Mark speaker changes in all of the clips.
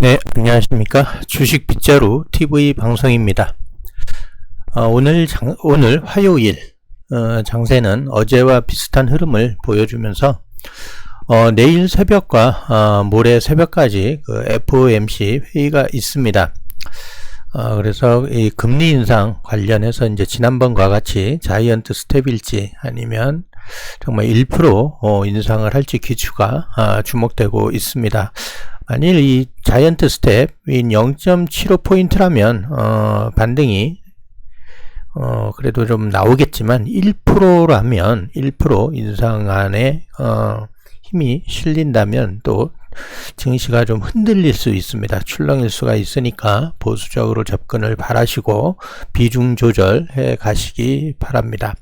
Speaker 1: 네, 안녕하십니까. 주식 빗자루 TV 방송입니다. 어, 오늘 장, 오늘 화요일, 어, 장세는 어제와 비슷한 흐름을 보여주면서, 어, 내일 새벽과, 어, 모레 새벽까지 그 FOMC 회의가 있습니다. 어, 그래서 이 금리 인상 관련해서 이제 지난번과 같이 자이언트 스텝일지 아니면 정말 1% 어, 인상을 할지 기추가 아, 주목되고 있습니다. 만일 이 자이언트 스텝인 0.75포인트라면 어, 반등이 어, 그래도 좀 나오겠지만 1%라면 1% 인상안에 어, 힘이 실린다면 또 증시가 좀 흔들릴 수 있습니다. 출렁일 수가 있으니까 보수적으로 접근을 바라시고 비중 조절해 가시기 바랍니다.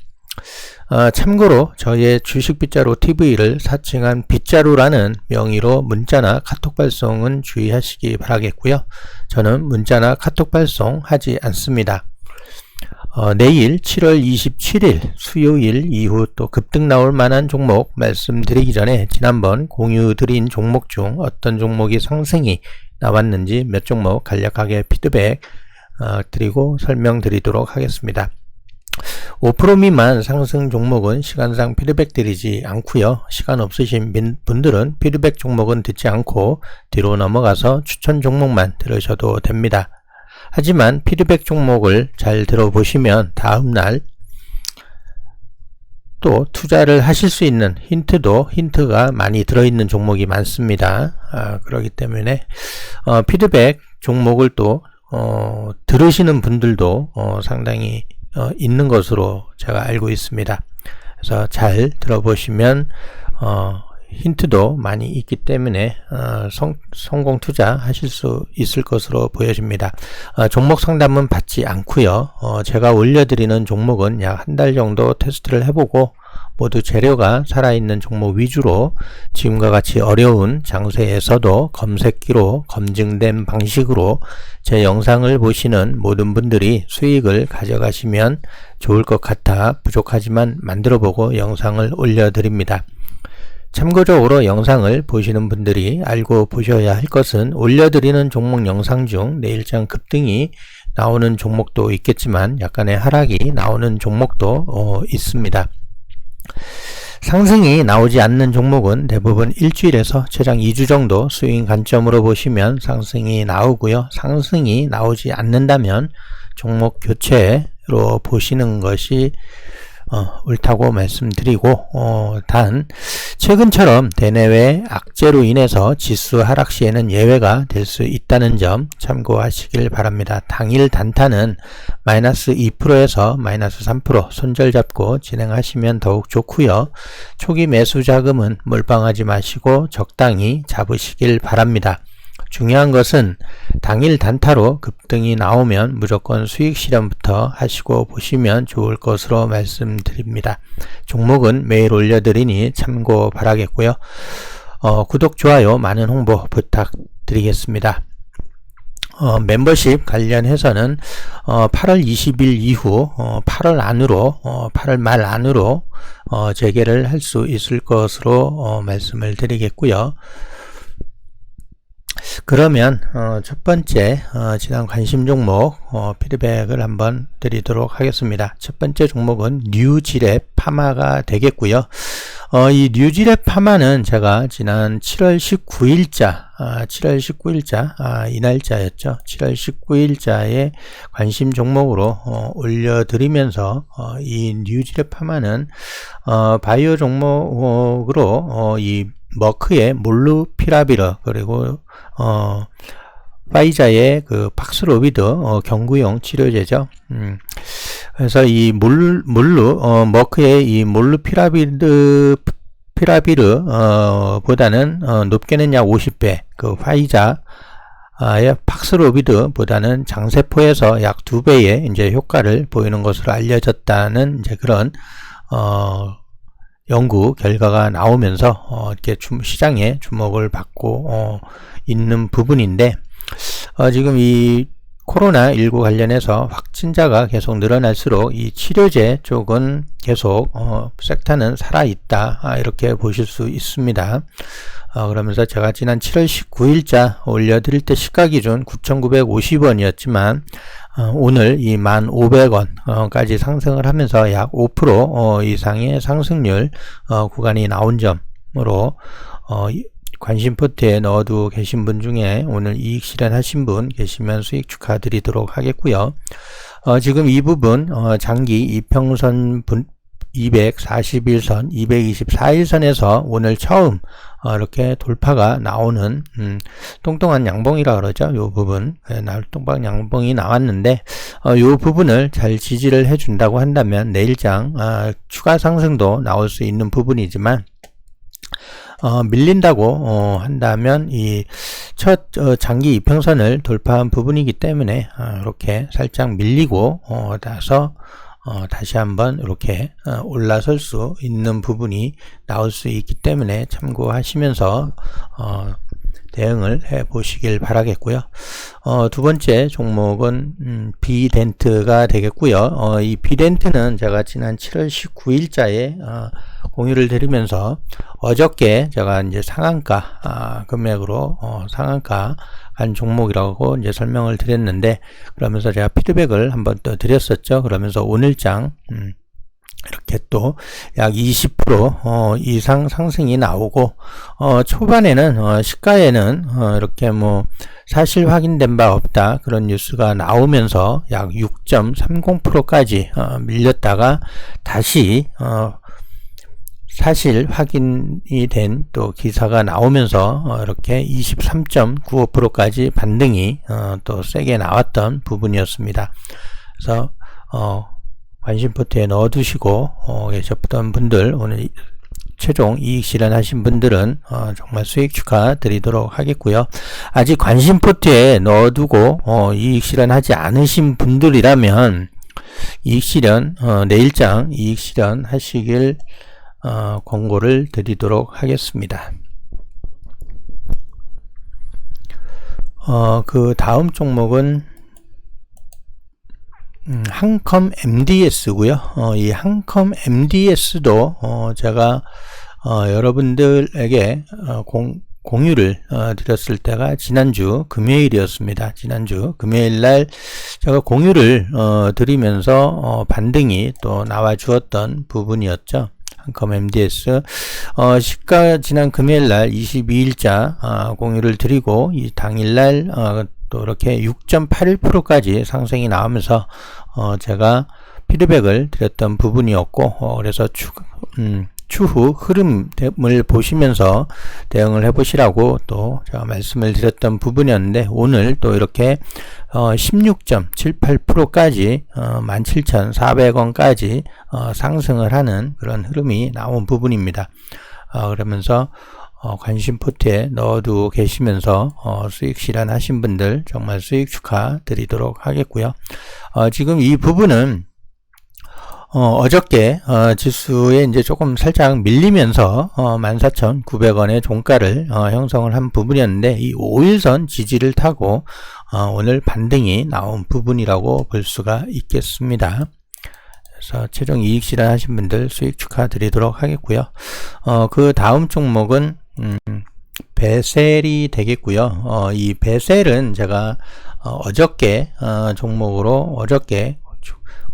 Speaker 1: 어, 참고로 저의 주식 빗자루 TV를 사칭한 빗자루라는 명의로 문자나 카톡 발송은 주의하시기 바라겠고요. 저는 문자나 카톡 발송 하지 않습니다. 어, 내일 7월 27일 수요일 이후 또 급등 나올 만한 종목 말씀드리기 전에 지난번 공유 드린 종목 중 어떤 종목이 상승이 나왔는지 몇 종목 간략하게 피드백 어, 드리고 설명드리도록 하겠습니다. 5% 미만 상승 종목은 시간상 피드백 드리지 않고요. 시간 없으신 분들은 피드백 종목은 듣지 않고 뒤로 넘어가서 추천 종목만 들으셔도 됩니다. 하지만 피드백 종목을 잘 들어보시면 다음날 또 투자를 하실 수 있는 힌트도 힌트가 많이 들어있는 종목이 많습니다. 아, 그렇기 때문에 어, 피드백 종목을 또 어, 들으시는 분들도 어, 상당히 어, 있는 것으로 제가 알고 있습니다. 그래서 잘 들어보시면 어, 힌트도 많이 있기 때문에 어, 성, 성공 투자 하실 수 있을 것으로 보여집니다. 어, 종목 상담은 받지 않고요. 어, 제가 올려드리는 종목은 약 한 달 정도 테스트를 해보고 모두 재료가 살아있는 종목 위주로 지금과 같이 어려운 장세에서도 검색기로 검증된 방식으로 제 영상을 보시는 모든 분들이 수익을 가져가시면 좋을 것 같아 부족하지만 만들어보고 영상을 올려드립니다. 참고적으로 영상을 보시는 분들이 알고 보셔야 할 것은 올려드리는 종목 영상 중 내일장 급등이 나오는 종목도 있겠지만 약간의 하락이 나오는 종목도 어, 있습니다. 상승이 나오지 않는 종목은 대부분 일주일에서 최장 2주 정도 스윙 관점으로 보시면 상승이 나오고요. 상승이 나오지 않는다면 종목 교체로 보시는 것이 어, 옳다고 말씀드리고 어, 단 최근처럼 대내외 악재로 인해서 지수 하락 시에는 예외가 될 수 있다는 점 참고하시길 바랍니다. 당일 단타는 마이너스 2%에서 마이너스 3% 손절 잡고 진행하시면 더욱 좋고요. 초기 매수 자금은 몰빵하지 마시고 적당히 잡으시길 바랍니다. 중요한 것은 당일 단타로 급등이 나오면 무조건 수익 실현부터 하시고 보시면 좋을 것으로 말씀드립니다. 종목은 매일 올려드리니 참고 바라겠고요. 어, 구독, 좋아요, 많은 홍보 부탁드리겠습니다. 어, 멤버십 관련해서는 어, 8월 20일 이후 어, 8월 안으로 8월 어, 말 안으로 어, 재개를 할 수 있을 것으로 어, 말씀을 드리겠고요. 그러면 어, 첫 번째 어, 지난 관심 종목 어, 피드백을 한번 드리도록 하겠습니다. 첫 번째 종목은 뉴지랩 파마가 되겠고요. 어, 이 뉴지랩 파마는 제가 지난 7월 19일자 아, 7월 19일자 아, 이 날짜였죠. 7월 19일자에 관심 종목으로 어, 올려드리면서 어, 이 뉴지랩 파마는 어, 바이오 종목으로 어, 이 머크의 몰루피라비르 그리고 어 파이자의 그 박스로비드 어, 경구용 치료제죠. 음. 그래서 이 몰, 몰루 어, 머크의 이 몰루피라비드 피라비르 어, 보다는 어, 높게는 약 50배 그 파이자 의 팍스로비드 보다는 장세포에서 약 2배의 이제 효과를 보이는 것으로 알려졌다는 이제 그런 어 연구 결과가 나오면서 어, 이렇게 주, 시장에 주목을 받고 어, 있는 부분인데 어, 지금 이 코로나19 관련해서 확진자가 계속 늘어날수록 이 치료제 쪽은 계속 어, 섹터는 살아있다 아, 이렇게 보실 수 있습니다. 어, 그러면서 제가 지난 7월 19일자 올려드릴 때 시가 기준 9,950원이었지만 어, 오늘 이 1,500원까지 상승을 하면서 약5% 어, 이상의 상승률 어, 구간이 나온 점으로 어, 관심 포트에 넣어두고 계신 분 중에 오늘 이익 실현하신 분 계시면 수익 축하드리도록 하겠고요. 어, 지금 이 부분 어, 장기 이평선 분, 241선, 224일선에서 오늘 처음 어, 이렇게 돌파가 나오는 음, 똥똥한 양봉이라 그러죠. 요 부분 예, 똥방 양봉이 나왔는데 어, 요 부분을 잘 지지를 해준다고 한다면 내일장 어, 추가 상승도 나올 수 있는 부분이지만 어, 밀린다고 어, 한다면 이첫 어, 장기 이평선을 돌파한 부분이기 때문에 어, 이렇게 살짝 밀리고 어, 나서 어, 다시 한번 이렇게 어, 올라설 수 있는 부분이 나올 수 있기 때문에 참고하시면서 어, 대응을 해 보시길 바라겠고요. 어, 두 번째 종목은 음, 비덴트가 되겠고요. 어, 이 비덴트는 제가 지난 7월 19일자에 어, 공유를 드리면서 어저께 제가 이제 상한가 아, 금액으로 어, 상한가 한 종목이라고 이제 설명을 드렸는데 그러면서 제가 피드백을 한번 또 드렸었죠. 그러면서 오늘장 음, 이렇게 또 약 20% 어, 이상 상승이 나오고 어, 초반에는 어, 시가에는 어, 이렇게 뭐 사실 확인된 바 없다 그런 뉴스가 나오면서 약 6.30%까지 어, 밀렸다가 다시 어, 사실 확인이 된 또 기사가 나오면서 어, 이렇게 23.95%까지 반등이 어, 또 세게 나왔던 부분이었습니다. 그래서 어, 관심 포트에 넣어두시고 어, 계셨던 분들 오늘 최종 이익 실현하신 분들은 어, 정말 수익 축하드리도록 하겠고요. 아직 관심 포트에 넣어두고 어, 이익 실현하지 않으신 분들이라면 이익 실현 어, 내일장 이익 실현 하시길 어, 권고를 드리도록 하겠습니다. 어, 그 다음 종목은 음, 한컴 MDS고요. 어, 이 한컴 MDS도 어, 제가 어, 여러분들에게 어, 공, 공유를 어, 드렸을 때가 지난주 금요일이었습니다. 지난주 금요일 날 제가 공유를 어, 드리면서 어, 반등이 또 나와 주었던 부분이었죠. 한컴 MDS 어, 시가 지난 금요일 날 22일자 어, 공유를 드리고 이 당일 날 어, 또 이렇게 6.81%까지 상승이 나오면서 어 제가 피드백을 드렸던 부분이었고 어 그래서 추, 음, 추후 흐름을 보시면서 대응을 해보시라고 또 제가 말씀을 드렸던 부분이었는데 오늘 또 이렇게 어 16.78%까지 어 17,400원까지 어 상승을 하는 그런 흐름이 나온 부분입니다. 어 그러면서 어, 관심 포트에 넣어두고 계시면서 어, 수익 실현하신 분들 정말 수익 축하드리도록 하겠고요. 어, 지금 이 부분은 어, 저께 어, 지수에 이제 조금 살짝 밀리면서 어, 14,900원의 종가를 어, 형성을 한 부분이었는데 이 5일선 지지를 타고 어, 오늘 반등이 나온 부분이라고 볼 수가 있겠습니다. 그래서 최종 이익 실현하신 분들 수익 축하드리도록 하겠고요. 어, 그 다음 종목은 음, 베셀이 되겠고요. 어, 이 베셀은 제가 어, 저께 어, 종목으로 어저께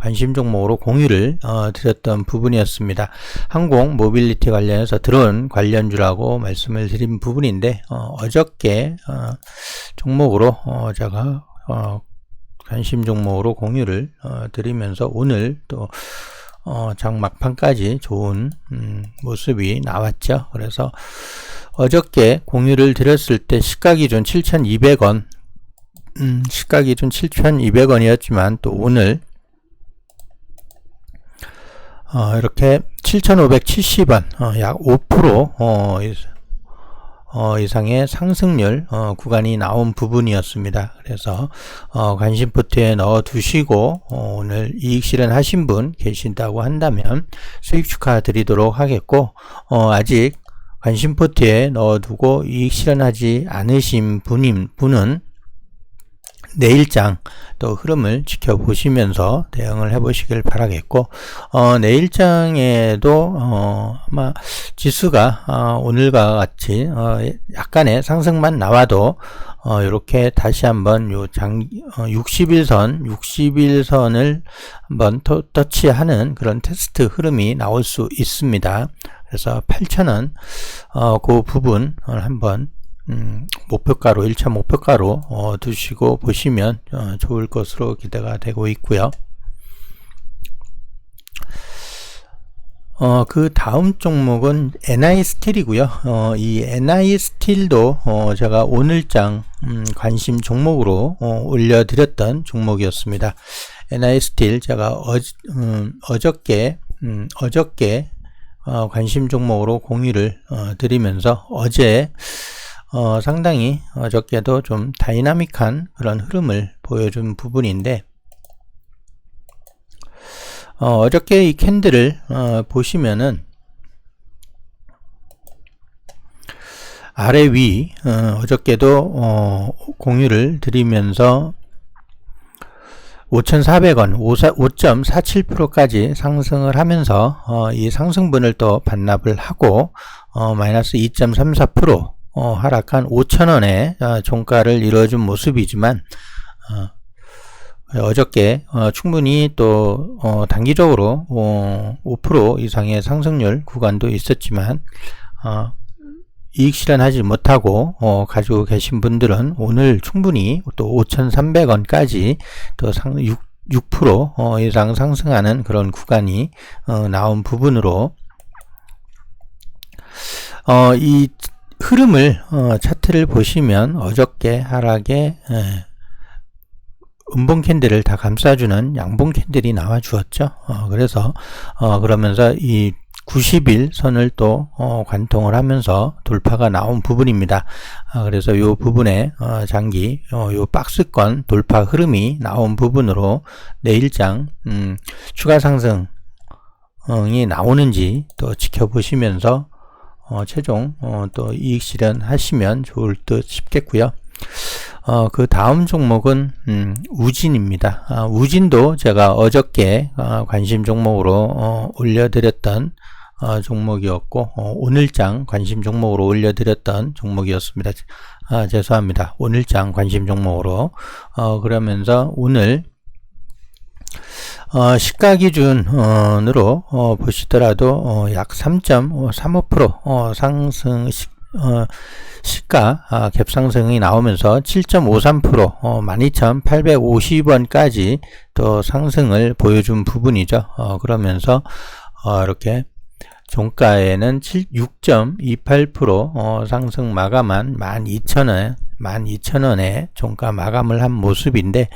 Speaker 1: 관심 종목으로 공유를 어, 드렸던 부분이었습니다. 항공 모빌리티 관련해서 드론 관련주라고 말씀을 드린 부분인데 어, 저께 어, 종목으로 어, 제가 어, 관심 종목으로 공유를 어, 드리면서 오늘 또 어, 장 막판까지 좋은 음, 모습이 나왔죠. 그래서 어저께 공유를 드렸을 때 시가 기준 7,200원 음, 시가 기준 7,200원이었지만 또 오늘 어, 이렇게 7,570원 어, 약5% 어, 어, 이상의 상승률 어, 구간이 나온 부분이었습니다. 그래서 어, 관심 포트에 넣어 두시고 어, 오늘 이익 실현하신 분 계신다고 한다면 수익 축하드리도록 하겠고 어, 아직 관심 포트에 넣어 두고 이익 실현하지 않으신 분인 분은 내일장 또 흐름을 지켜보시면서 대응을 해보시길 바라겠고 어, 내일장에도 어, 아마 지수가 어, 오늘과 같이 어, 약간의 상승만 나와도 어, 이렇게 다시 한번 요 장, 어, 60일선, 60일선을 한번 터, 터치하는 그런 테스트 흐름이 나올 수 있습니다. 그래서 8,000원, 어, 그 부분을 한번 음, 목표가로 1차 목표가로 어, 두시고 보시면 어, 좋을 것으로 기대가 되고 있고요. 어, 그 다음 종목은 NI 스틸이고요. 어, 이 NI 스틸도 어, 제가 오늘장 음, 관심 종목으로 어, 올려드렸던 종목이었습니다. NI 스틸 제가 어, 음, 어저께 음, 어저께 어, 관심 종목으로 공유를 어, 드리면서 어제 어, 상당히 어저께도 좀 다이나믹한 그런 흐름을 보여준 부분인데 어, 저께 이 캔들을 어, 보시면은 아래 위 어, 저께도 어, 공유를 드리면서 5,400원 5.47%까지 상승을 하면서 어, 이 상승분을 또 반납을 하고 어, 마이너스 2.34% 어, 하락한 5천원의 어, 종가를 이루어준 모습이지만 어, 저께 어, 충분히 또 어, 단기적으로 5% 어, 이상의 상승률 구간도 있었지만 어, 이익 실현하지 못하고 가지고 계신 분들은 오늘 충분히 또 5,300원까지 또 상, 6, 6% 이상 상승하는 그런 구간이 나온 부분으로 어, 이 흐름을 어, 차트를 보시면 어저께 하락에 예, 음봉 캔들을 다 감싸주는 양봉 캔들이 나와 주었죠. 어, 그래서 어, 그러면서 이 90일 선을 또 어, 관통을 하면서 돌파가 나온 부분입니다. 아, 그래서 이 부분에 어, 장기 이 어, 박스권 돌파 흐름이 나온 부분으로 내일장 음, 추가 상승 이 나오는지 또 지켜보시면서 어, 최종 어, 또 이익 실현하시면 좋을 듯 싶겠고요. 어, 그 다음 종목은 음, 우진입니다. 아, 우진도 제가 어저께 어, 관심 종목으로 어, 올려드렸던 어, 종목이었고 어, 오늘장 관심 종목으로 올려드렸던 종목이었습니다. 아, 죄송합니다. 오늘장 관심 종목으로 어, 그러면서 오늘 어, 시가 기준으로 어, 보시더라도 어, 약 3.35% 어, 상승 시, 어, 시가 아, 갭상승이 나오면서 7.53% 어, 12,850원까지 또 상승을 보여준 부분이죠. 어, 그러면서 어, 이렇게 종가에는 6.28% 어, 상승 마감한 12,000원 12,000원에 종가 마감을 한 모습인데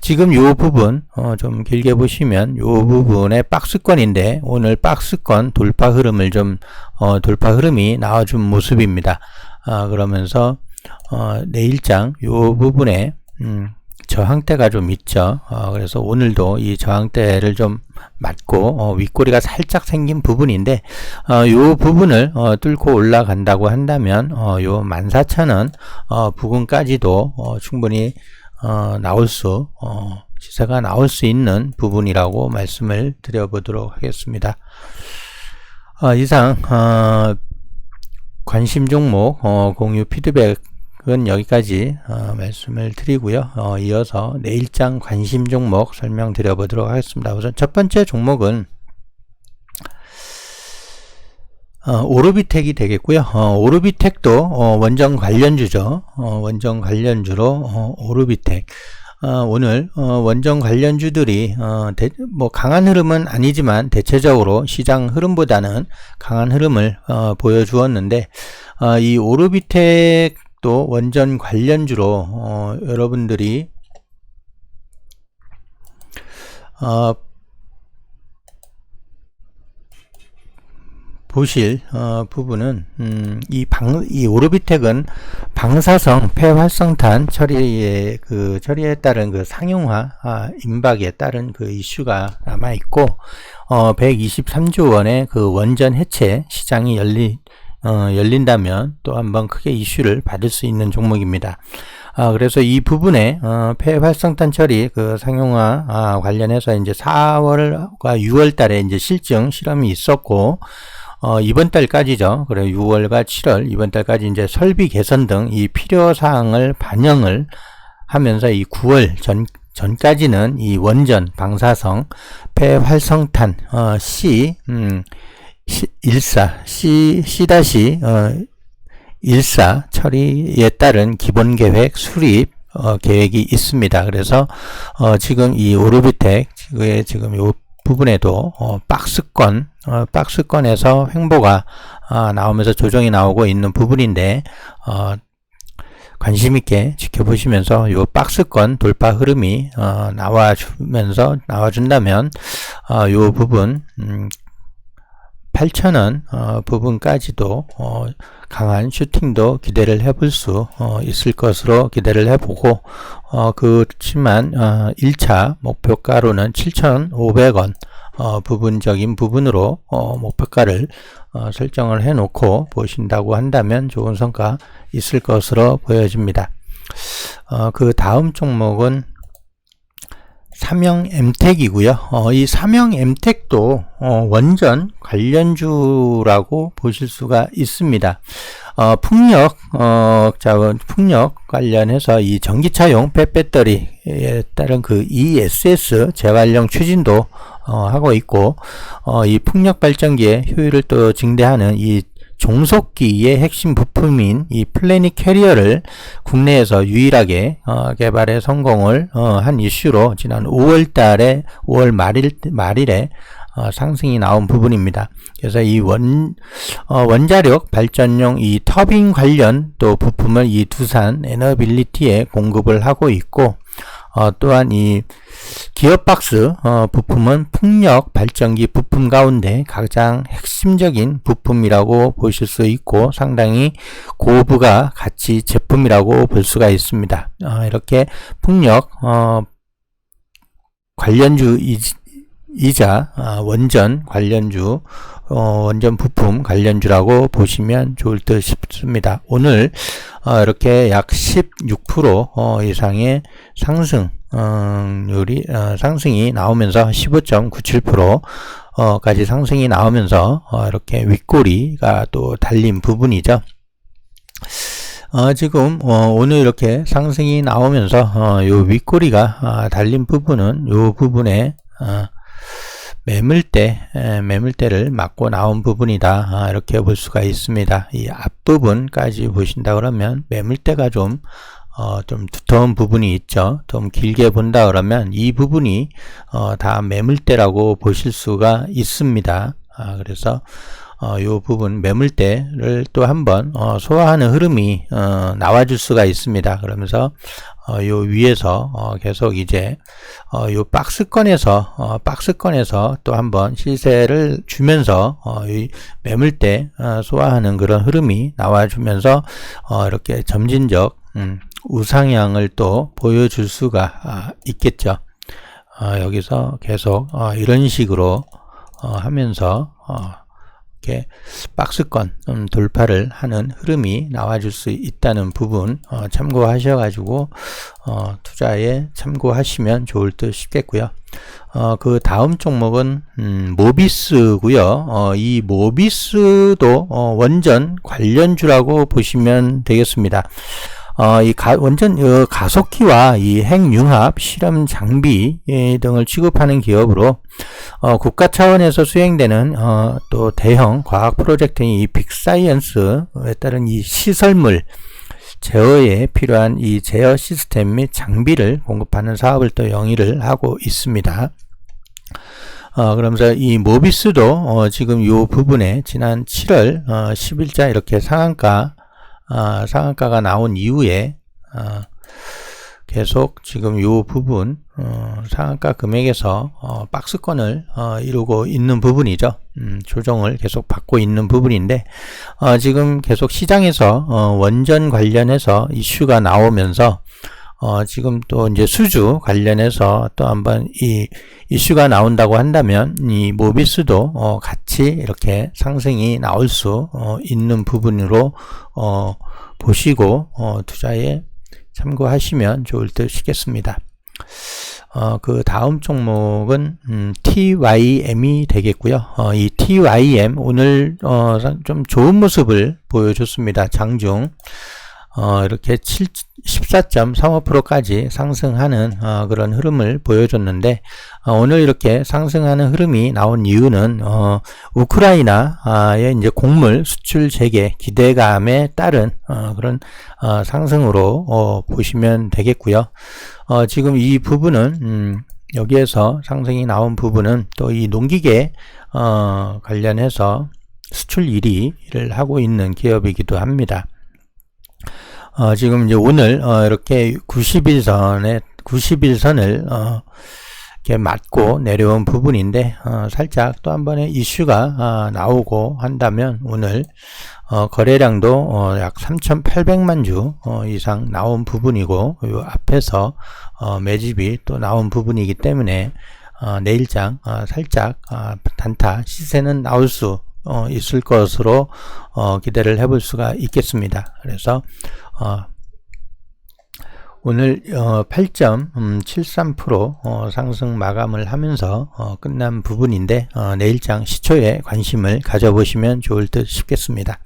Speaker 1: 지금 요 부분 어, 좀 길게 보시면 요 부분의 박스권인데 오늘 박스권 돌파 흐름을 좀 어, 돌파 흐름이 나와준 모습입니다. 아, 그러면서 어, 내일장 요 부분에 음, 저항대가 좀 있죠. 어, 그래서 오늘도 이 저항대를 좀 맞고 어, 윗꼬리가 살짝 생긴 부분인데 어, 요 부분을 어, 뚫고 올라간다고 한다면 어, 요 14,000원 어, 부근까지도 어, 충분히 어, 나올 수 어, 시세가 나올 수 있는 부분이라고 말씀을 드려보도록 하겠습니다. 어, 이상 어, 관심 종목 어, 공유 피드백 은 여기까지 어, 말씀을 드리고요. 어, 이어서 내일장 관심 종목 설명드려 보도록 하겠습니다. 우선 첫 번째 종목은 어, 오르비텍이 되겠고요. 어, 오르비텍도 어, 원전 관련주죠. 어, 원전 관련주로 어, 오르비텍. 어, 오늘 어, 원전 관련주들이 어, 대, 뭐 강한 흐름은 아니지만 대체적으로 시장 흐름보다는 강한 흐름을 어, 보여주었는데 어, 이 오르비텍 또 원전 관련주로 어, 여러분들이 어, 보실 어, 부분은 음, 이 방, 이 오르비텍은 방사성 폐활성탄 처리에 그 처리에 따른 그 상용화 아, 임박에 따른 그 이슈가 남아 있고 어, 123조 원의 그 원전 해체 시장이 열리 어, 열린다면 또 한번 크게 이슈를 받을 수 있는 종목입니다. 아, 그래서 이 부분에, 어, 폐활성탄 처리 그 상용화, 아, 관련해서 이제 4월과 6월 달에 이제 실증 실험이 있었고, 어, 이번 달까지죠. 그래 6월과 7월 이번 달까지 이제 설비 개선 등 이 필요 사항을 반영을 하면서 이 9월 전 전까지는 이 원전 방사성 폐활성탄 어, C 음, 시, 14 C C 다시 어, 14 처리에 따른 기본 계획 수립 어, 계획이 있습니다. 그래서 어, 지금 이 오르비텍의 지금 요 부분에도 어, 박스권 어, 박스권에서 횡보가 어, 나오면서 조정이 나오고 있는 부분인데 어, 관심 있게 지켜보시면서 요 박스권 돌파 흐름이 어, 나와주면서 나와준다면 어, 요 부분 음, 8,000원 어, 부분까지도 어, 강한 슈팅도 기대를 해볼 수 어, 있을 것으로 기대를 해보고 어, 그렇지만 어, 1차 목표가로는 7,500원 어, 부분적인 부분으로 어, 목표가를 어, 설정을 해놓고 보신다고 한다면 좋은 성과 있을 것으로 보여집니다. 어, 그 다음 종목은 삼형 엠텍이고요. 어, 이 삼형 엠텍도 어, 원전 관련주라고 보실 수가 있습니다. 어, 풍력 어, 자원 풍력 관련해서 이 전기차용 폐배터리에 따른 그 ESS 재활용 추진도 어, 하고 있고 어, 이 풍력 발전기의 효율을 또 증대하는 이 종속기의 핵심 부품인 이 플래닛 캐리어를 국내에서 유일하게 어, 개발에 성공을 어, 한 이슈로 지난 5월 달에 5월 말일 말일에 어, 상승이 나온 부분입니다. 그래서 이 원, 어, 원자력 발전용 이 터빈 관련 또 부품을 이 두산 에너빌리티에 공급을 하고 있고 어, 또한 이 기어박스 어, 부품은 풍력 발전기 부품 가운데 가장 핵심적인 부품이라고 보실 수 있고 상당히 고부가 가치 제품이라고 볼 수가 있습니다. 어, 이렇게 풍력 어, 관련주 이자 아, 원전 관련주 어, 원전 부품 관련주라고 보시면 좋을 듯 싶습니다. 오늘 어, 이렇게 약 16% 어, 이상의 상승 률이 어, 상승이 나오면서 15.97% 어, 까지 상승이 나오면서 어, 이렇게 윗꼬리가 또 달린 부분이죠. 어, 지금 어, 오늘 이렇게 상승이 나오면서 어, 요 윗꼬리가 어, 달린 부분은 요 부분에 어, 매물대, 매물대를 맞고 나온 부분이다. 아, 이렇게 볼 수가 있습니다. 이 앞부분까지 보신다 그러면 매물대가 좀, 어, 좀 두터운 부분이 있죠. 좀 길게 본다 그러면 이 부분이, 어, 다 매물대라고 보실 수가 있습니다. 아, 그래서, 어, 요 부분 매물대를 또 한번 어, 소화하는 흐름이 어, 나와줄 수가 있습니다. 그러면서 어, 요 위에서 어, 계속 이제 어, 요 박스권에서 어, 박스권에서 또 한번 시세를 주면서 어, 이 매물대 어, 소화하는 그런 흐름이 나와주면서 어, 이렇게 점진적 음, 우상향을 또 보여줄 수가 아, 있겠죠. 어, 여기서 계속 어, 이런 식으로 어, 하면서 어, 이렇게 박스권 음, 돌파를 하는 흐름이 나와줄 수 있다는 부분 어, 참고하셔가지고 어, 투자에 참고하시면 좋을 듯 싶겠고요. 어, 그 다음 종목은 음, 모비스고요. 어, 이 모비스도 어, 원전 관련주라고 보시면 되겠습니다. 어, 이 가, 원전 어, 가속기와 이 핵융합 실험 장비 예, 등을 취급하는 기업으로 어, 국가 차원에서 수행되는 어, 또 대형 과학 프로젝트인 이 빅사이언스에 따른 이 시설물 제어에 필요한 이 제어 시스템 및 장비를 공급하는 사업을 또 영위를 하고 있습니다. 어, 그러면서 이 모비스도 어, 지금 이 부분에 지난 7월 어, 10일자 이렇게 상한가 어, 상한가가 나온 이후에 어, 계속 지금 이 부분 어, 상한가 금액에서 어, 박스권을 어, 이루고 있는 부분이죠. 음, 조정을 계속 받고 있는 부분인데 어, 지금 계속 시장에서 어, 원전 관련해서 이슈가 나오면서 어, 지금 또 이제 수주 관련해서 또 한번 이 이슈가 나온다고 한다면 이 모비스도 어, 같이 이렇게 상승이 나올 수 어, 있는 부분으로 어, 보시고 어, 투자에 참고하시면 좋을 듯 싶겠습니다 어, 그 다음 종목은 음, TYM이 되겠고요. 어, 이 TYM 오늘 어, 좀 좋은 모습을 보여줬습니다. 장중 어, 이렇게 14.35%까지 상승하는 어, 그런 흐름을 보여줬는데 어, 오늘 이렇게 상승하는 흐름이 나온 이유는 어, 우크라이나의 이제 곡물 수출 재개 기대감에 따른 어, 그런 어, 상승으로 어, 보시면 되겠고요. 어, 지금 이 부분은 음, 여기에서 상승이 나온 부분은 또 이 농기계 어, 관련해서 수출 1위를 하고 있는 기업이기도 합니다. 어, 지금 이제 오늘 어, 이렇게 90일선에 90일선을 어, 이렇게 맞고 내려온 부분인데 어, 살짝 또 한 번의 이슈가 어, 나오고 한다면 오늘 어, 거래량도 어, 약 3,800만 주 어, 이상 나온 부분이고 요 앞에서 어, 매집이 또 나온 부분이기 때문에 어, 내일장 어, 살짝 어, 단타 시세는 나올 수 어, 있을 것으로 어, 기대를 해볼 수가 있겠습니다. 그래서 어, 오늘 어, 8.73% 어, 상승 마감을 하면서 어, 끝난 부분인데 어, 내일장 시초에 관심을 가져보시면 좋을 듯 싶겠습니다.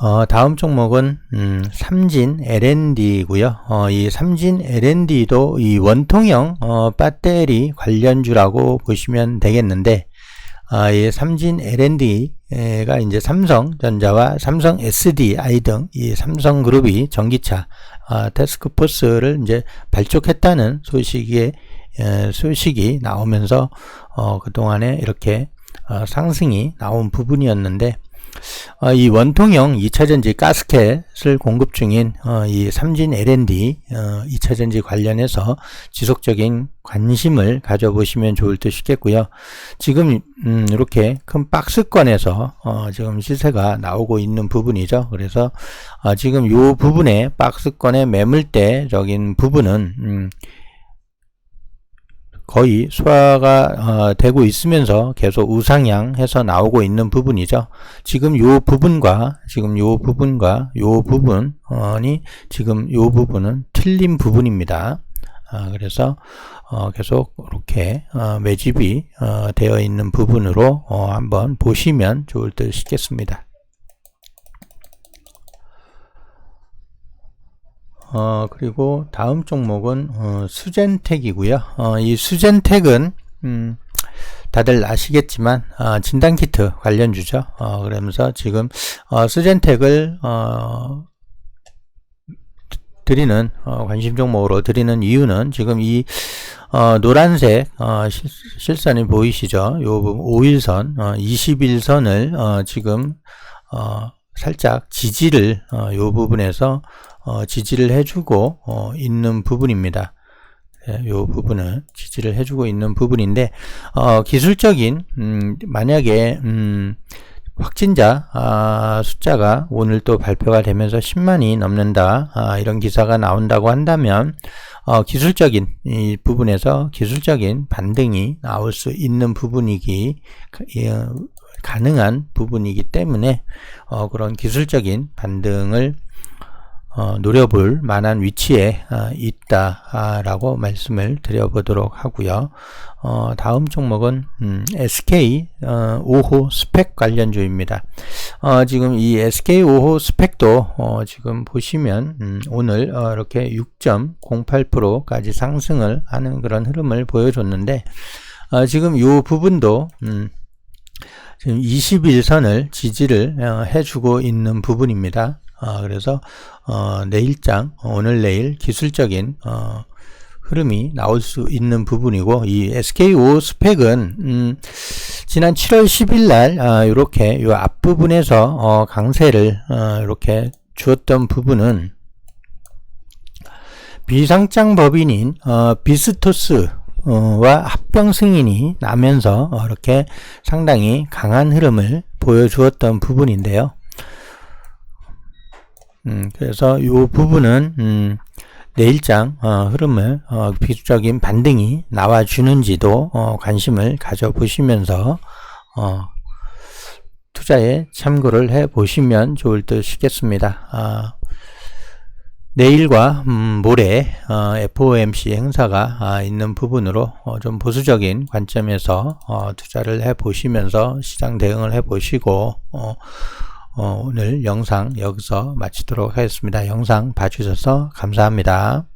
Speaker 1: 어, 다음 종목은 음, 삼진 L&D고요. 어, 이 삼진 L&D도 이 원통형 어, 배터리 관련주라고 보시면 되겠는데 아, 이 삼진 L&D가 이제 삼성전자와 삼성 SDI 등 이 삼성그룹이 전기차 아, 테스크포스를 이제 발족했다는 소식이 에, 소식이 나오면서 어, 그 동안에 이렇게 어, 상승이 나온 부분이었는데 어, 이 원통형 2차전지 가스켓을 공급 중인 어, 이 삼진 L&D 어, 2차전지 관련해서 지속적인 관심을 가져보시면 좋을 듯 싶겠고요. 지금 음, 이렇게 큰 박스권에서 어, 지금 시세가 나오고 있는 부분이죠. 그래서 어, 지금 이 부분에 박스권의 매물대적인 부분은 음, 거의 소화가 어, 되고 있으면서 계속 우상향해서 나오고 있는 부분이죠. 지금 요 부분과 지금 요 부분과 요 부분이 지금 요 부분은 틀린 부분입니다. 아, 그래서 어, 계속 이렇게 어, 매집이 어, 되어 있는 부분으로 어, 한번 보시면 좋을 듯 싶겠습니다. 어, 그리고 다음 종목은 어, 수젠텍이고요. 어, 이 수젠텍은 음, 다들 아시겠지만 어, 진단키트 관련주죠. 어, 그러면서 지금 어, 수젠텍을 어, 드리는 어, 관심 종목으로 드리는 이유는 지금 이 어, 노란색 어, 실, 선이 보이시죠? 요 5일선, 어, 21선을 어, 지금 어, 살짝 지지를 어, 요 부분에서 어, 지지를 해주고 어, 있는 부분입니다. 예, 이 부분은 지지를 해주고 있는 부분인데 어, 기술적인 음, 만약에 음, 확진자 아, 숫자가 오늘 또 발표가 되면서 10만이 넘는다 아, 이런 기사가 나온다고 한다면 어, 기술적인 이 부분에서 기술적인 반등이 나올 수 있는 부분이기 예, 가능한 부분이기 때문에 어, 그런 기술적인 반등을 어, 노려볼 만한 위치에 어, 있다라고 말씀을 드려보도록 하고요. 어, 다음 종목은 음, SK 어, 5호 스펙 관련주입니다. 어, 지금 이 SK 5호 스펙도 어, 지금 보시면 음, 오늘 어, 이렇게 6.08%까지 상승을 하는 그런 흐름을 보여줬는데 어, 지금 이 부분도 음, 지금 21선을 지지를 어, 해주고 있는 부분입니다. 어, 그래서 어, 내일장 오늘 내일 기술적인 어, 흐름이 나올 수 있는 부분이고 이 SKO 스펙은 음, 지난 7월 10일 날 어, 이렇게 이 앞부분에서 어, 강세를 어, 이렇게 주었던 부분은 비상장 법인인 어, 비스토스 와 합병 승인이 나면서 이렇게 상당히 강한 흐름을 보여주었던 부분인데요. 음, 그래서 이 부분은 음, 내일장 어, 흐름을 어, 비주적인 반등이 나와주는지도 어, 관심을 가져보시면서 어, 투자에 참고를 해 보시면 좋을 듯 싶겠습니다. 아, 내일과 음, 모레 어, FOMC 행사가 아, 있는 부분으로 어, 좀 보수적인 관점에서 어, 투자를 해 보시면서 시장 대응을 해 보시고 어, 어, 오늘 영상 여기서 마치도록 하겠습니다. 영상 봐주셔서 감사합니다.